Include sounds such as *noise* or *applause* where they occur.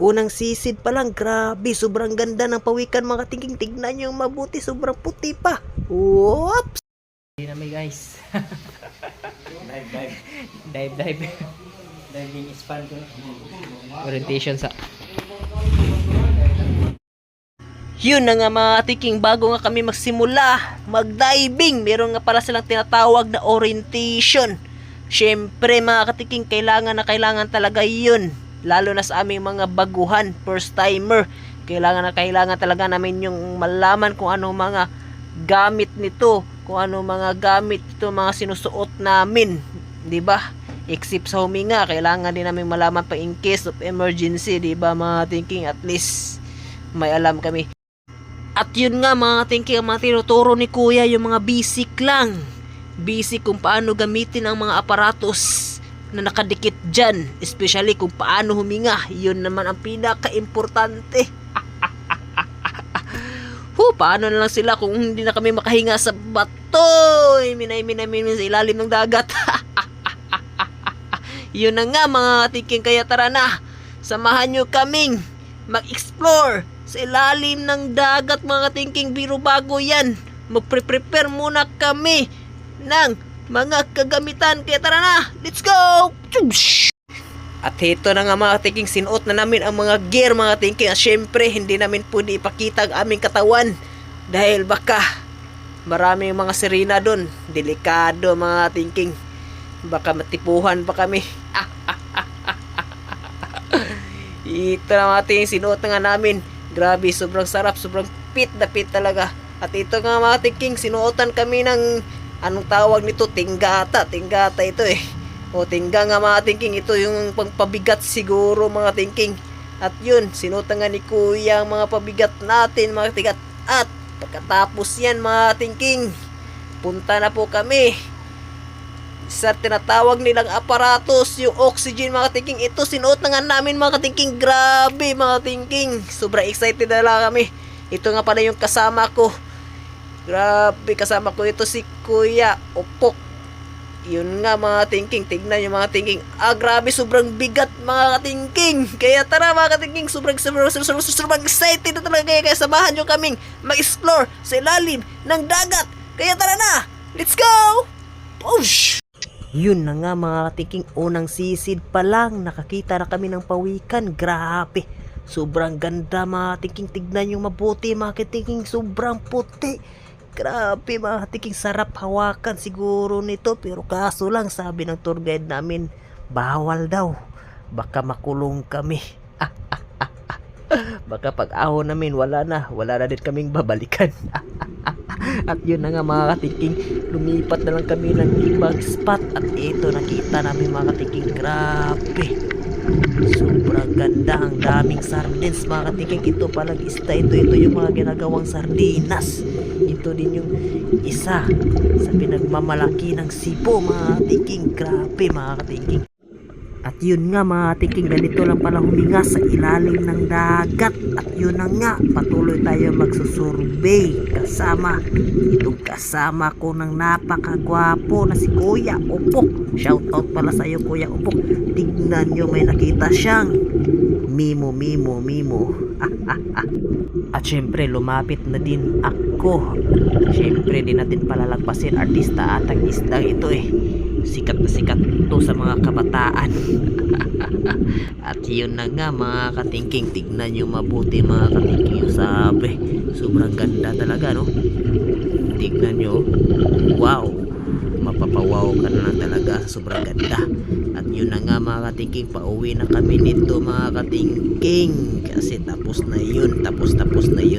Unang sisid pa lang, grabe, sobrang ganda ng pawikan mga tingking. Tignan nyo yung mabuti, sobrang puti pa. Whoops! Hindi na may guys. *laughs* Dive, dive. dive, dive. Diving span ko. Orientation sa... Yun na nga mga tingking, bago nga kami magsimula, mag-diving, meron nga pala silang tinatawag na orientation. Siyempre mga katiking, kailangan na kailangan talaga yun. Lalo na sa aming mga baguhan, first timer. Kailangan na kailangan talaga namin yung malaman kung ano mga gamit nito, kung ano mga gamit ito mga sinusuot namin, 'di ba? Except sa huminga, kailangan din namin malaman pa in case of emergency, 'di ba mga thinking at least may alam kami. At yun nga mga thinking, mga tinuturo ni Kuya yung mga basic lang. Basic kung paano gamitin ang mga aparatos na nakadikit dyan. Especially kung paano huminga. Yun naman ang pinaka-importante. *laughs* Hu, paano na lang sila kung hindi na kami makahinga sa bato? Minay, minay, minay sa ilalim ng dagat. *laughs* Yun na nga mga thinking, kaya tara na. Samahan nyo kaming mag-explore sa ilalim ng dagat mga thinking biro bago yan. Magpre-prepare muna kami ng mga kagamitan. Kaya tara na, let's go! At ito na nga mga thinking, sinuot na namin ang mga gear mga thinking. At syempre, hindi namin pwede ipakita ang aming katawan. Dahil baka maraming mga sirena doon. Delikado mga thinking. Baka matipuhan pa kami. *laughs* Ito na mga tingin, sinuot na nga namin. Grabe, sobrang sarap, sobrang fit na fit talaga. At ito nga mga tingking, sinuotan kami ng, anong tawag nito, tinggata. Tinggata ito eh. O tingga nga mga tingking, ito yung pangpabigat siguro mga tingking. At yun, sinuotan nga ni kuya ang mga pabigat natin mga tigat. At pagkatapos yan mga tingking, punta na po kami sa tinatawag nilang aparatos, yung oxygen mga thinking. Ito sinuot namin mga thinking. Grabe mga thinking. Sobrang excited na lang kami. Ito nga pala yung kasama ko. Grabe kasama ko ito si Kuya Opok. Yun nga mga thinking. Tignan yung mga thinking. Ah grabe sobrang bigat mga thinking. Kaya tara mga thinking. Sobrang sobrang sobrang, sobrang, sobrang excited na talaga kaya, kaya samahan nyo kaming mag-explore sa ilalim ng dagat. Kaya tara na. Let's go! Push! Yun na nga mga katiking unang sisid pa lang nakakita na kami ng pawikan. Grabe. Sobrang ganda mga katiking. Tignan yung mabuti mga katiking. Sobrang puti. Grabe mga katiking. Sarap hawakan siguro nito. Pero kaso lang sabi ng tour guide namin bawal daw. Baka makulong kami. *laughs* Baka pag ahon namin wala na. Wala na din kaming babalikan. *laughs* At yun na nga mga katiking, lumipat na lang kami ng ibang spot at ito nakita namin mga katiking, grabe. Sobrang ganda, ang daming sardines mga katiking. Ito palang isda, ito, ito yung mga ginagawang sardinas. Ito din yung isa sa pinagmamalaki ng sipo mga katiking. Grabe mga katiking. At yun nga mga tiking, ganito lang pala huminga sa ilalim ng dagat. At yun na nga, patuloy tayo magsusurvey kasama itong kasama ko ng napakagwapo na si Kuya Upok. Shoutout pala sa iyo Kuya Upok. Tignan nyo may nakita siyang Mimo, Mimo, Mimo. *laughs* At syempre lumapit na din ako. Syempre din natin palalagpasin artista at ang isdang ito eh sikat na sikat ito sa mga kabataan. *laughs* At yun na nga mga katingking tignan nyo mabuti mga katingking sabi. Sobrang ganda talaga no? Tignan nyo wow. Mapapawaw ka na talaga sobrang ganda. At yun na nga mga katingking pauwi na kami nito mga katingking. Kasi tapos na yun tapos tapos na yun